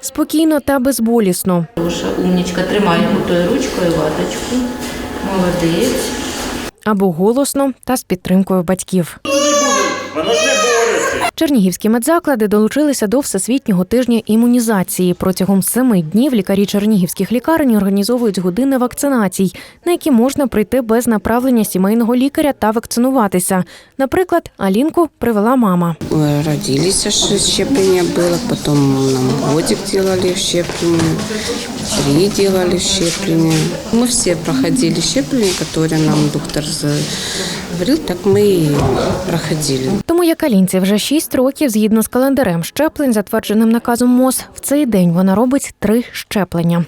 Спокійно та безболісно. Душа, умнічка, Тримає отою ручкою ваточку. Молодець. або голосно та з підтримкою батьків. Чернігівські медзаклади долучилися до всесвітнього тижня імунізації. Протягом семи днів лікарі чернігівських лікарень організовують години вакцинацій, на які можна прийти без направлення сімейного лікаря та вакцинуватися. Наприклад, Алінку привела мама. Э, Родились, аж щепление было, потом нам годик делали щепление, три делали щепление. Мы все проходили щепление, которые нам доктор за- говорил, так мы и проходили. Тому як Алінці вже 6 років, згідно з календарем щеплень, затвердженим наказом МОЗ, в цей день вона робить три щеплення.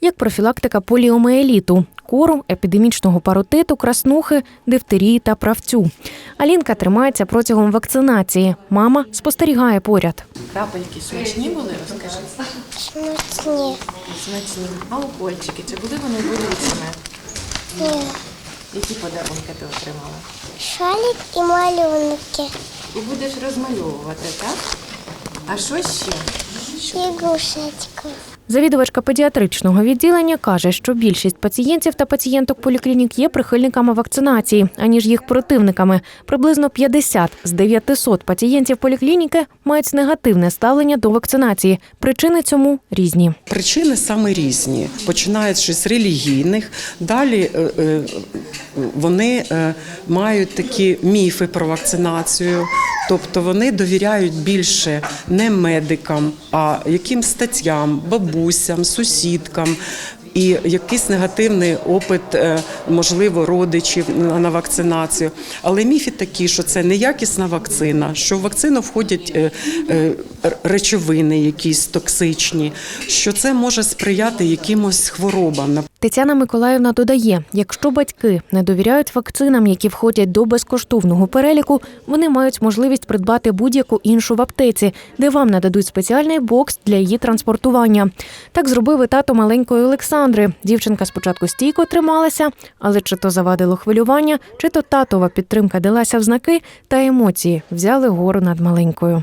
Як профілактика поліоміеліту, кору, епідемічного паротиту, краснухи, дифтерії та правцю. Алінка тримається протягом вакцинації. Мама спостерігає поряд. Крапельки смачні були, розкажи. Смачні. Смачні. А укольчики, чи були вони болючими? Ні. Які подарунки ти отримала? Шалік і малюнки. І будеш розмальовувати, так? А що ще? Ігрушечку. Завідувачка педіатричного відділення каже, що більшість пацієнтів та пацієнток поліклінік є прихильниками вакцинації, аніж їх противниками. Приблизно 50 з 900 пацієнтів поліклініки мають негативне ставлення до вакцинації. Причини цьому різні. Причини саме різні, починаючи з релігійних. Далі е, е, вони е, мають такі міфи про вакцинацію, тобто вони довіряють більше не медикам, а якимсь статтям, бабусям, сусідкам. І якийсь негативний опит, е, можливо, родичів на на вакцинацію. Але міфи такі, що це неякісна вакцина, що в вакцину входять е, е, речовини, якісь токсичні, що це може сприяти якимось хворобам. Тетяна Миколаївна додає: якщо батьки не довіряють вакцинам, які входять до безкоштовного переліку, вони мають можливість придбати будь-яку іншу в аптеці, де вам нададуть спеціальний бокс для її транспортування. Так зробив і тато маленької Олександри. Дівчинка спочатку стійко трималася, але чи то завадило хвилювання, чи то татова підтримка далася в знаки, та емоції взяли гору над маленькою.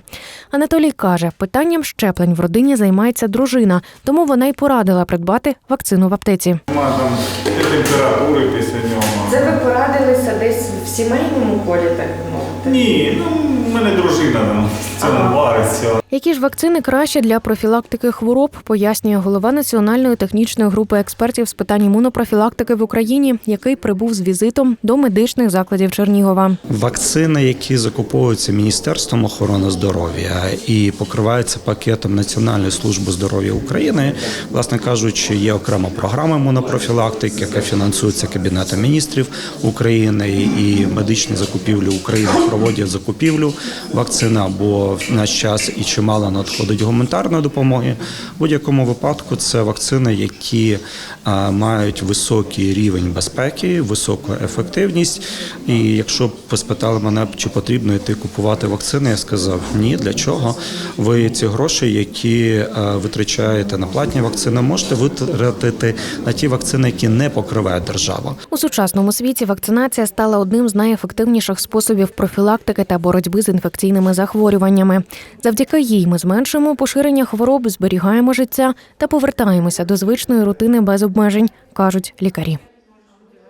Анатолій каже, питанням щеплень в родині займається дружина, тому вона й порадила придбати вакцину в аптеці. Нема там і температури після нього. Це ви порадилися десь в сімейному колі, так би мовити? Ні, ну в мене дружина там в цьому вариться. Які ж вакцини краще для профілактики хвороб, пояснює голова Національної технічної групи експертів з питань імунопрофілактики в Україні, який прибув з візитом до медичних закладів Чернігова. Вакцини, які закуповуються Міністерством охорони здоров'я і покриваються пакетом Національної служби здоров'я України, власне кажучи, є окрема програма імунопрофілактики, яка фінансується Кабінетом міністрів України і медичні закупівлі України проводять закупівлю вакцини або в наш час і чимало надходить гуманітарної допомоги. В будь-якому випадку це вакцини, які мають високий рівень безпеки, високу ефективність. І якщо б спитали мене, чи потрібно йти купувати вакцини, я сказав ні. Для чого? Ви ці гроші, які е, витрачаєте на платні вакцини, можете витратити на ті вакцини, які не покриває держава. У сучасному світі вакцинація стала одним з найефективніших способів профілактики та боротьби з інфекційними захворюваннями. Завдяки їй ми зменшимо поширення хвороб, зберігаємо життя та повертаємося до звичної рутини без обмежень, кажуть лікарі.